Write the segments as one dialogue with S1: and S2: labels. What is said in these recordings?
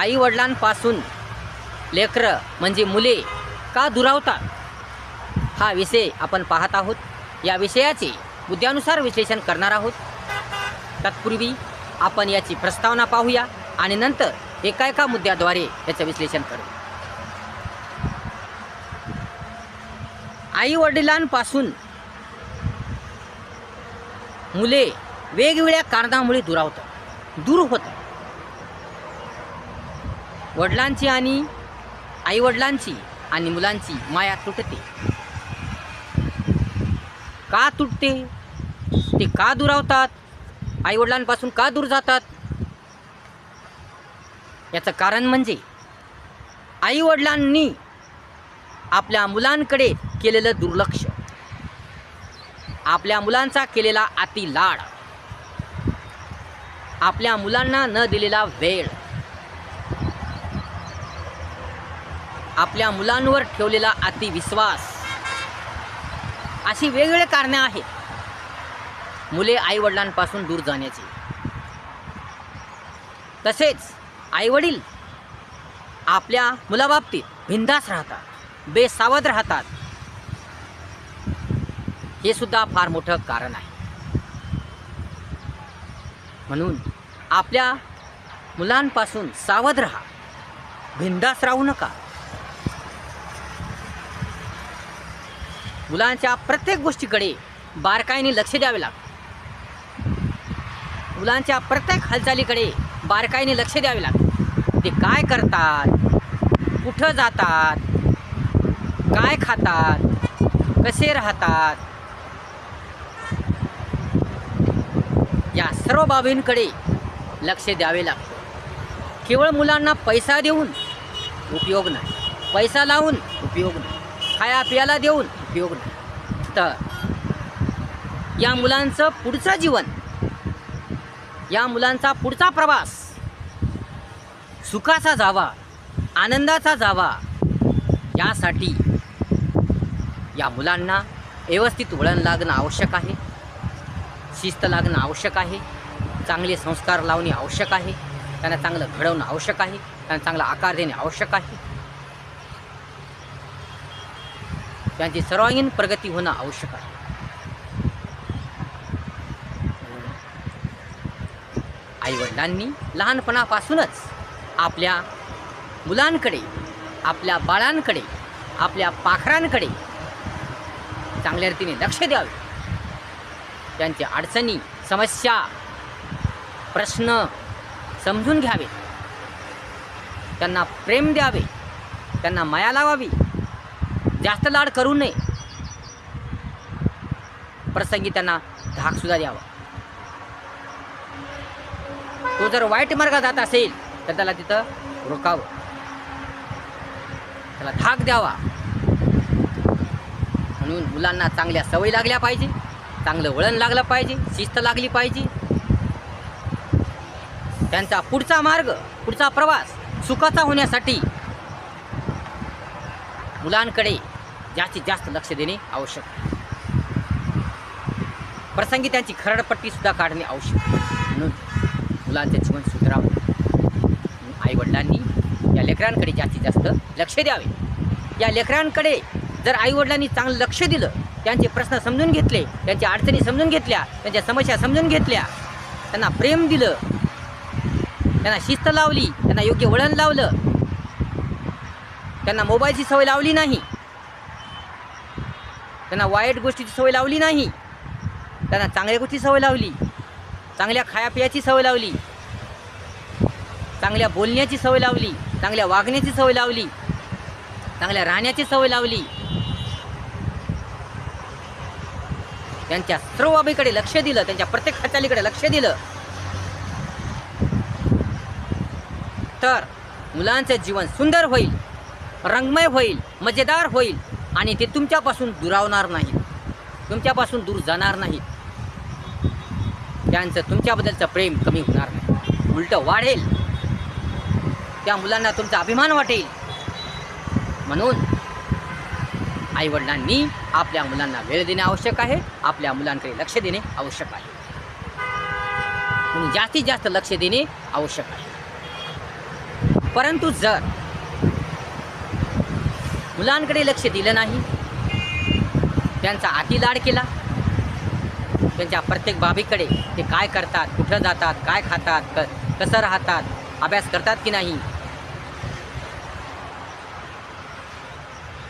S1: आईवडिलांपासून लेकरं म्हणजे मुले का दुरावतात? हा विषय आपण पाहत आहोत. या विषयाचे मुद्द्यानुसार विश्लेषण करणार आहोत. तत्पूर्वी आपण याची प्रस्तावना पाहूया आणि नंतर एका एका मुद्द्याद्वारे याचं विश्लेषण करू. आईवडिलांपासून मुले वेगवेगळ्या कारणामुळे दुरावतात दूर होतात. वडिलांची आणि आईवडिलांची आणि मुलांची माया तुटते. का तुटते? ते का दुरावतात? आईवडिलांपासून का दूर जातात? याचं कारण म्हणजे आईवडिलांनी आपल्या मुलांकडे केलेलं दुर्लक्ष. आपल्या मुलांचा केलेला अति लाड आपल्या मुलांना न दिलेला वेळ. आपल्या मुलांवर ठेवलेला अतिविश्वास. अशी वेगवेगळे कारणे आहेत. मुले आईवडिलांपासून दूर जाण्याची. तसेच आईवडील आपल्या मुलाबाबतीत भिंदास राहतात बेसावध राहतात. हे सुद्धा फार मोठं कारण आहे. म्हणून आपल्या मुलांपासून सावध राहा. भिंदास राहू नका. मुलांच्या प्रत्येक गोष्टीकडे बारकाईने लक्ष द्यावे लागते. मुलांच्या प्रत्येक हालचालीकडे बारकाईने लक्ष द्यावे लागते. ते काय करतात? कुठं जातात? काय खातात? कसे राहतात? या सर्व बाबींकडे लक्ष द्यावे लागते. केवळ मुलांना पैसा देऊन उपयोग नाही. पैसा लावून उपयोग नाही. खाया पियाला देऊन उपयोग नाही. तर या मुलांचं पुढचं जीवन या मुलांचा पुढचा प्रवास सुखाचा जावा आनंदाचा जावा यासाठी या मुलांना व्यवस्थित वळण लागणं आवश्यक आहे शिस्त लागणं आवश्यक आहे चांगले संस्कार लावणे आवश्यक आहे त्यांना चांगलं घडवणं आवश्यक आहे त्यांना चांगला आकार देणे आवश्यक आहे. त्यांची सर्वांगीण प्रगती होणं आवश्यक आहे. आईवडिलांनी लहानपणापासूनच आपल्या मुलांकडे आपल्या बाळांकडे आपल्या पाखरांकडे चांगल्या रीतीने लक्ष द्यावे. त्यांच्या अडचणी समस्या प्रश्न समजून घ्यावे. त्यांना प्रेम द्यावे. त्यांना माया लावावी. जास्त लाड करू नये. प्रसंगी त्यांना धाकसुद्धा द्यावा. तो जर वाईट मार्गात जात असेल तर त्याला तिथं रोकावं. त्याला धाक द्यावा. म्हणून मुलांना चांगल्या सवयी लागल्या पाहिजे चांगलं वळण लागलं पाहिजे शिस्त लागली पाहिजे. त्यांचा पुढचा मार्ग पुढचा प्रवास सुखाचा होण्यासाठी मुलांकडे जास्तीत जास्त लक्ष देणे आवश्यक. प्रसंगी त्यांची खरडपट्टी सुद्धा काढणे आवश्यक. म्हणून मुलांचे जीवन सुधारावं. आईवडिलांनी या लेकरांकडे जास्तीत जास्त लक्ष द्यावे. या लेकरांकडे जर आईवडिलांनी चांगलं लक्ष दिलं त्यांचे प्रश्न समजून घेतले त्यांच्या अडचणी समजून घेतल्या त्यांच्या समस्या समजून घेतल्या त्यांना प्रेम दिलं त्यांना शिस्त लावली त्यांना योग्य वळण लावलं त्यांना मोबाईलची सवय लावली नाही. त्यांना वाईट गोष्टीची सवय लावली नाही. त्यांना चांगल्या गोष्टी सवय लावली. चांगल्या खायापियाची सवय लावली. चांगल्या बोलण्याची सवय लावली. चांगल्या वागण्याची सवय लावली. चांगल्या राहण्याची सवय लावली. त्यांच्या सर्व बाबीकडे लक्ष दिलं. त्यांच्या प्रत्येक हातालीकडे लक्ष दिलं. तर मुलांचं जीवन सुंदर होईल. रंगमय होईल मजेदार होईल आणि ते तुमच्यापासून दुरावणार नाही. तुमच्यापासून दूर जाणार नाही. त्यांचं तुमच्याबद्दलचं प्रेम कमी होणार नाही. उलटं वाढेल. त्या मुलांना तुमचा अभिमान वाटेल. म्हणून आईवडिलांनी आपल्या मुलांना वेळ देणे आवश्यक आहे. आपल्या मुलांकडे लक्ष देणे आवश्यक आहे. म्हणून जास्तीत जास्त लक्ष देणे आवश्यक आहे. परंतु जर मुलांकडे लक्ष दिलं नाही. त्यांचा अतिलाड केला. त्यांच्या प्रत्येक बाबीकडे ते काय करतात कुठं जातात काय खातात क कसं राहतात अभ्यास करतात की नाही?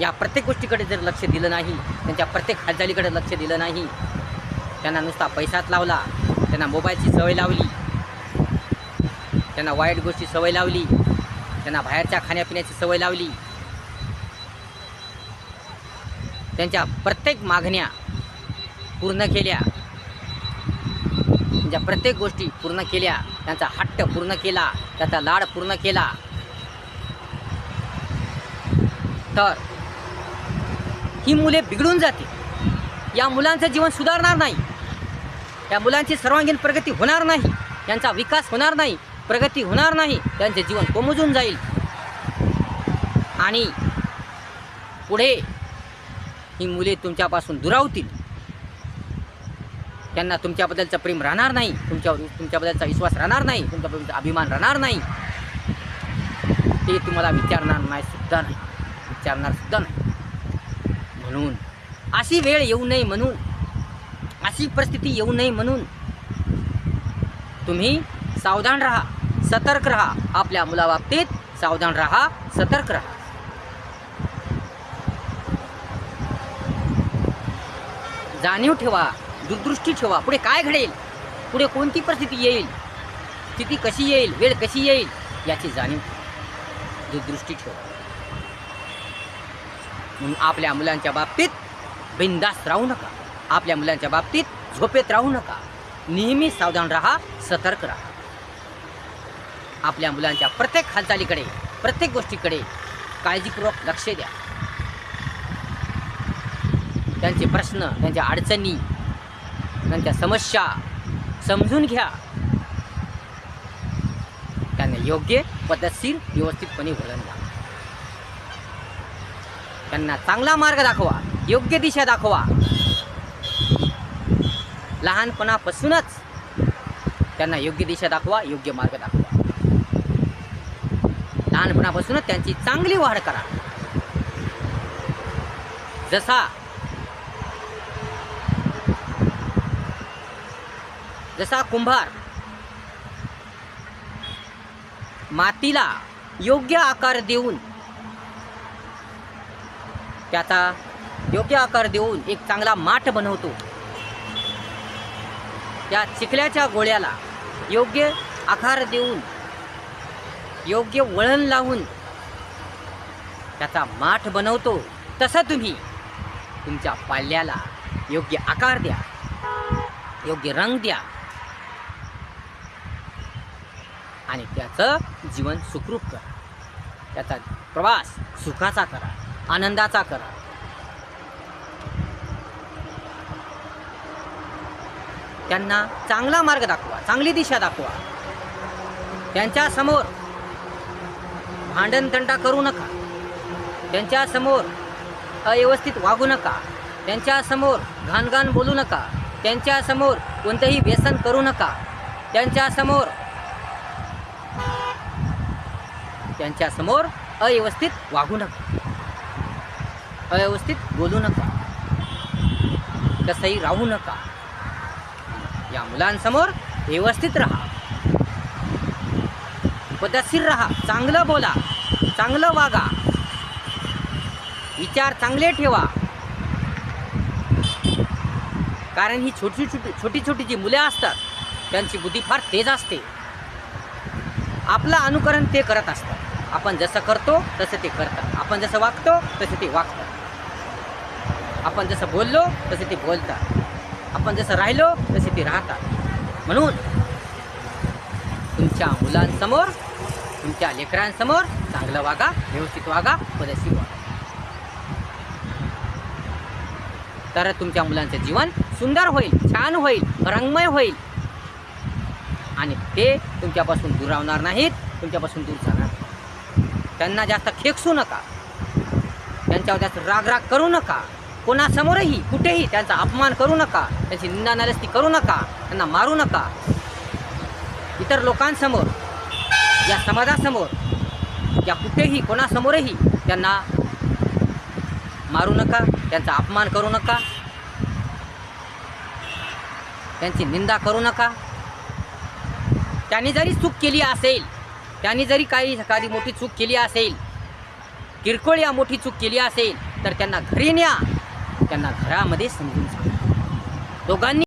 S1: या प्रत्येक गोष्टीकडे जर लक्ष दिलं नाही त्यांच्या प्रत्येक हालचालीकडे लक्ष दिलं नाही त्यांना नुसता पैसाच लावला त्यांना मोबाईलची सवय लावली त्यांना वाईट गोष्टी सवय लावली त्यांना बाहेरच्या खाण्यापिण्याची सवय लावली त्यांच्या प्रत्येक मागण्या पूर्ण केल्या. त्यांच्या प्रत्येक गोष्टी पूर्ण केल्या. त्यांचा हट्ट पूर्ण केला. त्याचा लाड पूर्ण केला. तर ही मुले बिघडून जातील. या मुलांचं जीवन सुधारणार नाही. या मुलांची सर्वांगीण प्रगती होणार नाही. त्यांचा विकास होणार नाही. प्रगती होणार नाही. त्यांचे जीवन कोमजून जाईल. आणि पुढे ही मुले तुमच्यापासून दुरावतील. त्यांना तुमच्याबद्दलचं प्रेम राहणार नाही. तुमच्यावर तुमच्याबद्दलचा विश्वास राहणार नाही. तुमच्याबद्दलचा अभिमान राहणार नाही. ते तुम्हाला विचारणार नाही सुद्धा नाही. विचारणार सुद्धा नाही. म्हणून अशी वेळ येऊ नये म्हणून अशी परिस्थिती येऊ नये म्हणून तुम्ही सावधान राहा सतर्क राहा. आपल्या मुलाबाबतीत सावधान राहा सतर्क राहा. जाणीव ठेवा दूरदृष्टी ठेवा. पुढे काय घडेल? पुढे कोणती परिस्थिती येईल? स्थिती कशी येईल? वेळ कशी येईल? याची जाणीव ठेवा. दूरदृष्टी ठेवा. म्हणून आपल्या मुलांच्या बाबतीत बिंदास्त राहू नका. आपल्या मुलांच्या बाबतीत झोपेत राहू नका. नेहमी सावधान राहा सतर्क राहा. आपल्या मुलांच्या प्रत्येक हालचालीकडे प्रत्येक गोष्टीकडे काळजीपूर्वक लक्ष द्या. त्यांचे प्रश्न त्यांच्या अडचणी त्यांच्या समस्या समजून घ्या. त्यांना योग्य पद्धतशीर व्यवस्थितपणे वळण द्या. त्यांना चांगला मार्ग दाखवा योग्य दिशा दाखवा. लहानपणापासूनच त्यांना योग्य दिशा दाखवा योग्य मार्ग दाखवा. लहानपणापासूनच त्यांची चांगली वाढ करा. जसा जसा कुंभार. मातीला योग्य आकार देऊन त्याचा योग्य आकार देऊन एक चांगला माठ बनवतो. त्या चिखल्याच्या गोळ्याला योग्य आकार देऊन योग्य वळण लावून त्याचा माठ बनवतो. तसं तुम्ही तुमच्या पाल्याला योग्य आकार द्या योग्य रंग द्या. आणि त्याचं जीवन सुखरूप करा. त्याचा प्रवास सुखाचा करा आनंदाचा करा. त्यांना चांगला मार्ग दाखवा चांगली दिशा दाखवा. त्यांच्यासमोर भांडणतंडा करू नका. त्यांच्यासमोर अव्यवस्थित वागू नका. त्यांच्यासमोर घाणघाण बोलू नका. त्यांच्यासमोर कोणतंही व्यसन करू नका. त्यांच्यासमोर त्यांच्यासमोर अव्यवस्थित वागू नका. अव्यवस्थित बोलू नका. कसंही राहू नका. या मुलांसमोर व्यवस्थित राहा. पद्धतशीर राहा. चांगलं बोला. चांगलं वागा. विचार चांगले ठेवा. कारण ही छोटी छोटी छोटी छोटी जी मुले असतात त्यांची बुद्धी फार तेज असते. आपलं अनुकरण ते करत असतात. आपण जसं करतो तसं ते करतात. आपण जसं वागतो तसं ते वागतात. आपण जसं बोललो तसे ते बोलतात. आपण जसं राहिलो तसे ते राहतात. म्हणून तुमच्या मुलांसमोर तुमच्या लेकरांसमोर चांगलं वागा व्यवस्थित वागा पदशीर वागा. तर तुमच्या मुलांचं जीवन सुंदर होईल छान होईल रंगमय होईल. आणि ते तुमच्यापासून दूर राहणार नाहीत तुमच्यापासून दूर जाणार त्यांना जास्त खेकसू नका. त्यांच्यावर जास्त रागराग करू नका. कोणासमोरही कुठेही त्यांचा अपमान करू नका. त्यांची निंदा नालस्ती करू नका. त्यांना मारू नका. इतर लोकांसमोर या समाजासमोर या कुठेही कोणासमोरही त्यांना मारू नका. त्यांचा अपमान करू नका. त्यांची निंदा करू नका. त्यांनी जरी चूक केली असेल त्यांनी जरी काही एखादी मोठी चूक केली असेल किरकोळ या मोठी चूक केली असेल तर त्यांना घरी न्या. त्यांना घरामध्ये समजून सांगा. दोघांनी